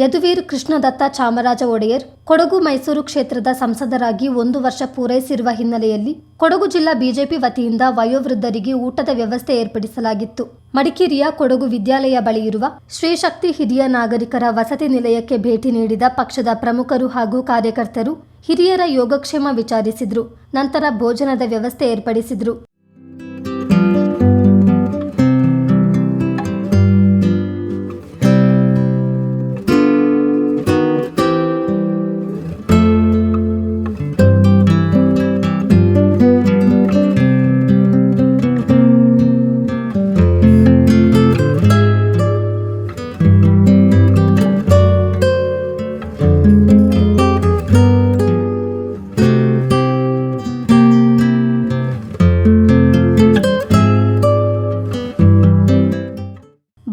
ಯದುವೀರ್ ಕೃಷ್ಣದತ್ತ ಚಾಮರಾಜ ಒಡೆಯರ್, ಕೊಡಗು ಮೈಸೂರು ಕ್ಷೇತ್ರದ ಸಂಸದರಾಗಿ ಒಂದು ವರ್ಷ ಪೂರೈಸಿರುವ ಹಿನ್ನೆಲೆಯಲ್ಲಿ ಕೊಡಗು ಜಿಲ್ಲಾ ಬಿಜೆಪಿ ವತಿಯಿಂದ ವಯೋವೃದ್ಧರಿಗೆ ಊಟದ ವ್ಯವಸ್ಥೆ ಏರ್ಪಡಿಸಲಾಗಿತ್ತು. ಮಡಿಕೇರಿಯ ಕೊಡಗು ವಿದ್ಯಾಲಯ ಬಳಿ ಇರುವ ಶ್ರೀಶಕ್ತಿ ಹಿರಿಯ ನಾಗರಿಕರ ವಸತಿ ನಿಲಯಕ್ಕೆ ಭೇಟಿ ನೀಡಿದ ಪಕ್ಷದ ಪ್ರಮುಖರು ಹಾಗೂ ಕಾರ್ಯಕರ್ತರು ಹಿರಿಯರ ಯೋಗಕ್ಷೇಮ ವಿಚಾರಿಸಿದ್ರು, ನಂತರ ಭೋಜನದ ವ್ಯವಸ್ಥೆ ಏರ್ಪಡಿಸಿದ್ರು.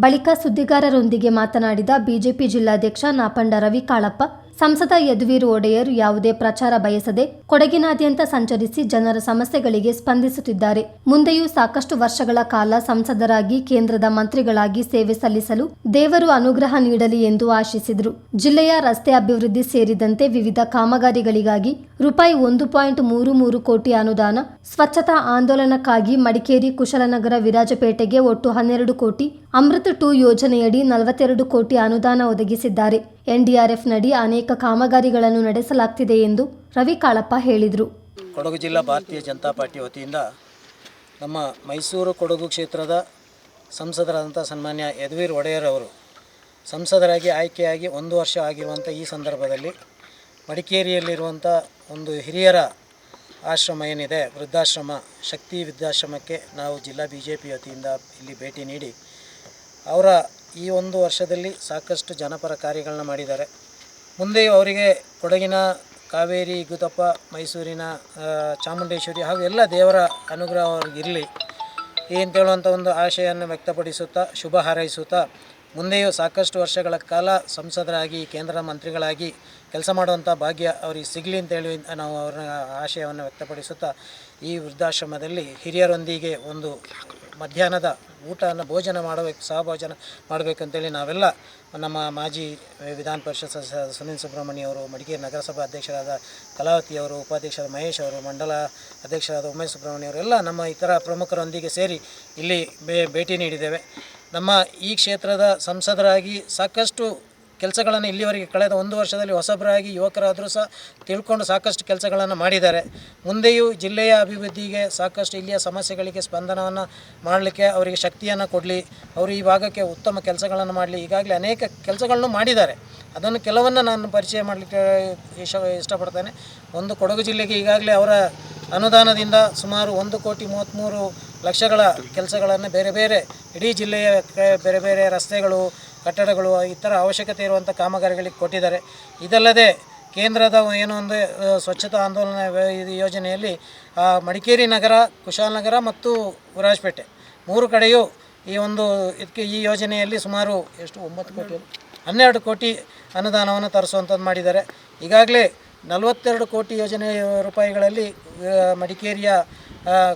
ಬಳಿಕ ಸುದ್ದಿಗಾರರೊಂದಿಗೆ ಮಾತನಾಡಿದ ಬಿಜೆಪಿ ಜಿಲ್ಲಾಧ್ಯಕ್ಷ ನಾಪಂಡ ರವಿ ಕಾಳಪ್ಪ ಸಂಸದ ಯದುವೀರ್ ಒಡೆಯರ್ ಯಾವುದೇ ಪ್ರಚಾರ ಬಯಸದೆ ಕೊಡಗಿನಾದ್ಯಂತ ಸಂಚರಿಸಿ ಜನರ ಸಮಸ್ಯೆಗಳಿಗೆ ಸ್ಪಂದಿಸುತ್ತಿದ್ದಾರೆ. ಮುಂದೆಯೂ ಸಾಕಷ್ಟು ವರ್ಷಗಳ ಕಾಲ ಸಂಸದರಾಗಿ, ಕೇಂದ್ರದ ಮಂತ್ರಿಗಳಾಗಿ ಸೇವೆ ಸಲ್ಲಿಸಲು ದೇವರು ಅನುಗ್ರಹ ನೀಡಲಿ ಎಂದು ಆಶಿಸಿದರು. ಜಿಲ್ಲೆಯ ರಸ್ತೆ ಅಭಿವೃದ್ಧಿ ಸೇರಿದಂತೆ ವಿವಿಧ ಕಾಮಗಾರಿಗಳಿಗಾಗಿ ರೂಪಾಯಿ ಒಂದು ಪಾಯಿಂಟ್ ಮೂರು ಮೂರು ಕೋಟಿ ಅನುದಾನ, ಸ್ವಚ್ಛತಾ ಆಂದೋಲನಕ್ಕಾಗಿ ಮಡಿಕೇರಿ ಕುಶಲನಗರ ವಿರಾಜಪೇಟೆಗೆ ಒಟ್ಟು ಹನ್ನೆರಡು ಕೋಟಿ, ಅಮೃತ್ ಟೂ ಯೋಜನೆಯಡಿ ನಲವತ್ತೆರಡು ಕೋಟಿ ಅನುದಾನ ಒದಗಿಸಿದ್ದಾರೆ. ಎನ್ಡಿಆರ್ಎಫ್ ನಡಿ ಅನೇಕ ಕಾಮಗಾರಿಗಳನ್ನು ನಡೆಸಲಾಗ್ತಿದೆ ಎಂದು ರವಿ ಕಾಳಪ್ಪ ಹೇಳಿದರು. ಕೊಡಗು ಜಿಲ್ಲಾ ಭಾರತೀಯ ಜನತಾ ಪಾರ್ಟಿ ವತಿಯಿಂದ ನಮ್ಮ ಮೈಸೂರು ಕೊಡಗು ಕ್ಷೇತ್ರದ ಸಂಸದರಾದಂಥ ಸನ್ಮಾನ್ಯ ಯದುವೀರ್ ಒಡೆಯರ್ ಅವರು ಸಂಸದರಾಗಿ ಆಯ್ಕೆಯಾಗಿ ಒಂದು ವರ್ಷ ಆಗಿರುವಂಥ ಈ ಸಂದರ್ಭದಲ್ಲಿ ಮಡಿಕೇರಿಯಲ್ಲಿರುವಂಥ ಒಂದು ಹಿರಿಯರ ಆಶ್ರಮ ಏನಿದೆ, ವೃದ್ಧಾಶ್ರಮ, ಶಕ್ತಿ ವೃದ್ಧಾಶ್ರಮಕ್ಕೆ ನಾವು ಜಿಲ್ಲಾ ಬಿ ಜೆ ಪಿ ವತಿಯಿಂದ ಇಲ್ಲಿ ಭೇಟಿ ನೀಡಿ ಅವರ ಈ ಒಂದು ವರ್ಷದಲ್ಲಿ ಸಾಕಷ್ಟು ಜನಪರ ಕಾರ್ಯಗಳನ್ನ ಮಾಡಿದ್ದಾರೆ. ಮುಂದೆ ಅವರಿಗೆ ಕೊಡಗಿನ ಕಾವೇರಿ ಗುದಪ್ಪ ಮೈಸೂರಿನ ಚಾಮುಂಡೇಶ್ವರಿ ಹಾಗೂ ಎಲ್ಲ ದೇವರ ಅನುಗ್ರಹ ಅವ್ರಿಗೆ ಇರಲಿ. ಅಂತೇಳುವಂಥ ಒಂದು ಆಶಯವನ್ನು ವ್ಯಕ್ತಪಡಿಸುತ್ತಾ, ಶುಭ ಹಾರೈಸುತ್ತಾ ಮುಂದೆಯೂ ಸಾಕಷ್ಟು ವರ್ಷಗಳ ಕಾಲ ಸಂಸದರಾಗಿ, ಕೇಂದ್ರ ಮಂತ್ರಿಗಳಾಗಿ ಕೆಲಸ ಮಾಡುವಂಥ ಭಾಗ್ಯ ಅವರಿಗೆ ಸಿಗಲಿ ಅಂತೇಳಿ ನಾವು ಅವರ ಆಶಯವನ್ನು ವ್ಯಕ್ತಪಡಿಸುತ್ತಾ, ಈ ವೃದ್ಧಾಶ್ರಮದಲ್ಲಿ ಹಿರಿಯರೊಂದಿಗೆ ಒಂದು ಮಧ್ಯಾಹ್ನದ ಊಟನ ಭೋಜನ ಮಾಡಬೇಕು ಸಹಭೋಜನ ಮಾಡಬೇಕಂತೇಳಿ ನಾವೆಲ್ಲ ನಮ್ಮ ಮಾಜಿ ವಿಧಾನ ಪರಿಷತ್ ಸದಸ್ಯ ಸುನೀಲ್ ಸುಬ್ರಹ್ಮಣ್ಯ ಅವರು, ಮಡಿಕೇರಿ ನಗರಸಭಾ ಅಧ್ಯಕ್ಷರಾದ ಕಲಾವತಿ ಅವರು, ಉಪಾಧ್ಯಕ್ಷರಾದ ಮಹೇಶ್ ಅವರು, ಮಂಡಲ ಅಧ್ಯಕ್ಷರಾದ ಉಮೇಶ್ ಸುಬ್ರಹ್ಮಣ್ಯ ಅವರು ಎಲ್ಲ ನಮ್ಮ ಇತರ ಪ್ರಮುಖರೊಂದಿಗೆ ಸೇರಿ ಇಲ್ಲಿ ಭೇಟಿ ನೀಡಿದ್ದೇವೆ. ನಮ್ಮ ಈ ಕ್ಷೇತ್ರದ ಸಂಸದರಾಗಿ ಸಾಕಷ್ಟು ಕೆಲಸಗಳನ್ನು ಇಲ್ಲಿವರೆಗೆ ಕಳೆದ ಒಂದು ವರ್ಷದಲ್ಲಿ ಹೊಸಬರಾಗಿ ಯುವಕರಾದರೂ ಸಹ ತಿಳ್ಕೊಂಡು ಸಾಕಷ್ಟು ಕೆಲಸಗಳನ್ನು ಮಾಡಿದ್ದಾರೆ. ಮುಂದೆಯೂ ಜಿಲ್ಲೆಯ ಅಭಿವೃದ್ಧಿಗೆ ಸಾಕಷ್ಟು ಇಲ್ಲಿಯ ಸಮಸ್ಯೆಗಳಿಗೆ ಸ್ಪಂದನವನ್ನು ಮಾಡಲಿಕ್ಕೆ ಅವರಿಗೆ ಶಕ್ತಿಯನ್ನು ಕೊಡಲಿ. ಅವರು ಈ ಭಾಗಕ್ಕೆ ಉತ್ತಮ ಕೆಲಸಗಳನ್ನು ಮಾಡಲಿ. ಈಗಾಗಲೇ ಅನೇಕ ಕೆಲಸಗಳನ್ನು ಮಾಡಿದ್ದಾರೆ. ಅದನ್ನು ಕೆಲವನ್ನು ನಾನು ಪರಿಚಯ ಮಾಡಲಿಕ್ಕೆ ಇಷ್ಟ, ಇಷ್ಟಪಡ್ತೇನೆ. ಒಂದು ಕೊಡಗು ಜಿಲ್ಲೆಗೆ ಈಗಾಗಲೇ ಅವರ ಅನುದಾನದಿಂದ ಸುಮಾರು ಒಂದು ಕೋಟಿ ಮೂವತ್ತ್ಮೂರು ಲಕ್ಷಗಳ ಕೆಲಸಗಳನ್ನು ಬೇರೆ ಬೇರೆ ಇಡೀ ಜಿಲ್ಲೆಯ ಬೇರೆ ಬೇರೆ ರಸ್ತೆಗಳು, ಕಟ್ಟಡಗಳು ಇತರ ಅವಶ್ಯಕತೆ ಇರುವಂಥ ಕಾಮಗಾರಿಗಳಿಗೆ ಕೊಟ್ಟಿದ್ದಾರೆ. ಇದಲ್ಲದೆ ಕೇಂದ್ರದ ಏನೋ ಒಂದು ಸ್ವಚ್ಛತಾ ಆಂದೋಲನ ಯೋಜನೆಯಲ್ಲಿ ಮಡಿಕೇರಿ ನಗರ ಕುಶಾಲನಗರ ಮತ್ತು ವಿರಾಜಪೇಟೆ ಮೂರು ಕಡೆಯೂ ಈ ಒಂದು ಇದಕ್ಕೆ ಈ ಯೋಜನೆಯಲ್ಲಿ ಸುಮಾರು ಎಷ್ಟು, ಒಂಬತ್ತು ಕೋಟಿ ಹನ್ನೆರಡು ಕೋಟಿ ಅನುದಾನವನ್ನು ತರಿಸುವಂಥದ್ದು ಮಾಡಿದ್ದಾರೆ. ಈಗಾಗಲೇ ನಲವತ್ತೆರಡು ಕೋಟಿ ಯೋಜನೆ ರೂಪಾಯಿಗಳಲ್ಲಿ ಮಡಿಕೇರಿಯ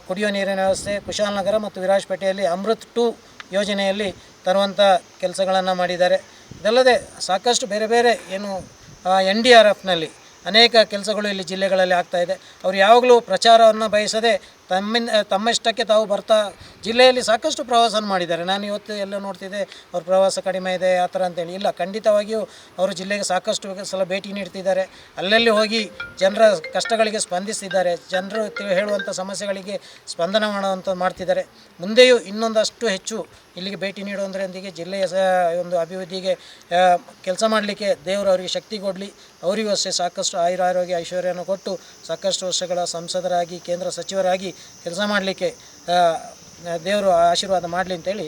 ಕುಡಿಯೋ ನೀರಿನ ವ್ಯವಸ್ಥೆ ಕುಶಾಲನಗರ ಮತ್ತು ವಿರಾಜಪೇಟೆಯಲ್ಲಿ ಅಮೃತ್ ಟು ಯೋಜನೆಯಲ್ಲಿ ತರುವಂಥ ಕೆಲಸಗಳನ್ನು ಮಾಡಿದ್ದಾರೆ. ಇದಲ್ಲದೆ ಸಾಕಷ್ಟು ಬೇರೆ ಬೇರೆ ಏನು ಎನ್ ಡಿ ಆರ್ ಎಫ್ನಲ್ಲಿ ಅನೇಕ ಕೆಲಸಗಳು ಇಲ್ಲಿ ಜಿಲ್ಲೆಗಳಲ್ಲಿ ಆಗ್ತಾಯಿದೆ ಅವರು ಯಾವಾಗಲೂ ಪ್ರಚಾರವನ್ನು ಬಯಸದೆ ತಮ್ಮಿಂದ ತಮ್ಮಷ್ಟಕ್ಕೆ ತಾವು ಬರ್ತಾ ಜಿಲ್ಲೆಯಲ್ಲಿ ಸಾಕಷ್ಟು ಪ್ರವಾಸನ ಮಾಡಿದ್ದಾರೆ. ನಾನು ಇವತ್ತು ಎಲ್ಲ ನೋಡ್ತಿದ್ದೆ, ಅವ್ರ ಪ್ರವಾಸ ಕಡಿಮೆ ಇದೆ, ಆ ಥರ ಅಂತೇಳಿ. ಇಲ್ಲ, ಖಂಡಿತವಾಗಿಯೂ ಅವರು ಜಿಲ್ಲೆಗೆ ಸಾಕಷ್ಟು ಸಲ ಭೇಟಿ ನೀಡ್ತಿದ್ದಾರೆ. ಅಲ್ಲಲ್ಲಿ ಹೋಗಿ ಜನರ ಕಷ್ಟಗಳಿಗೆ ಸ್ಪಂದಿಸ್ತಿದ್ದಾರೆ. ಜನರು ಹೇಳುವಂಥ ಸಮಸ್ಯೆಗಳಿಗೆ ಸ್ಪಂದನ ಮಾಡುವಂಥ, ಮಾಡ್ತಿದ್ದಾರೆ. ಮುಂದೆಯೂ ಇನ್ನೊಂದಷ್ಟು ಹೆಚ್ಚು ಇಲ್ಲಿಗೆ ಭೇಟಿ ನೀಡುವುದರೊಂದಿಗೆ ಜಿಲ್ಲೆಯ ಒಂದು ಅಭಿವೃದ್ಧಿಗೆ ಕೆಲಸ ಮಾಡಲಿಕ್ಕೆ ದೇವರು ಅವರಿಗೆ ಶಕ್ತಿ ಕೊಡಲಿ. ಅವರಿಗೂ ಅಷ್ಟೇ ಸಾಕಷ್ಟು ಆಯುರ, ಆರೋಗ್ಯ, ಐಶ್ವರ್ಯವನ್ನು ಕೊಟ್ಟು ಸಾಕಷ್ಟು ವರ್ಷಗಳ ಸಂಸದರಾಗಿ, ಕೇಂದ್ರ ಸಚಿವರಾಗಿ ಕೆಲಸ ಮಾಡಲಿಕ್ಕೆ ದೇವರು ಆಶೀರ್ವಾದ ಮಾಡಲಿ ಅಂತೇಳಿ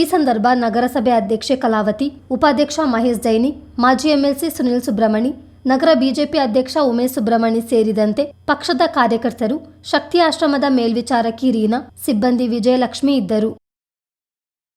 ಈ ಸಂದರ್ಭ ನಗರಸಭೆ ಅಧ್ಯಕ್ಷೆ ಕಲಾವತಿ, ಉಪಾಧ್ಯಕ್ಷ ಮಹೇಶ್ ಜೈನಿ, ಮಾಜಿ ಎಂಎಲ್ಸಿ ಸುನಿಲ್ ಸುಬ್ರಹ್ಮಣಿ, ನಗರ ಬಿಜೆಪಿ ಅಧ್ಯಕ್ಷ ಉಮೇಶ್ ಸುಬ್ರಹ್ಮಣಿ ಸೇರಿದಂತೆ ಪಕ್ಷದ ಕಾರ್ಯಕರ್ತರು, ಶಕ್ತಿ ಆಶ್ರಮದ ಮೇಲ್ವಿಚಾರಕಿ ರೀನಾ, ಸಿಬ್ಬಂದಿ ವಿಜಯಲಕ್ಷ್ಮಿ ಇದ್ದರು.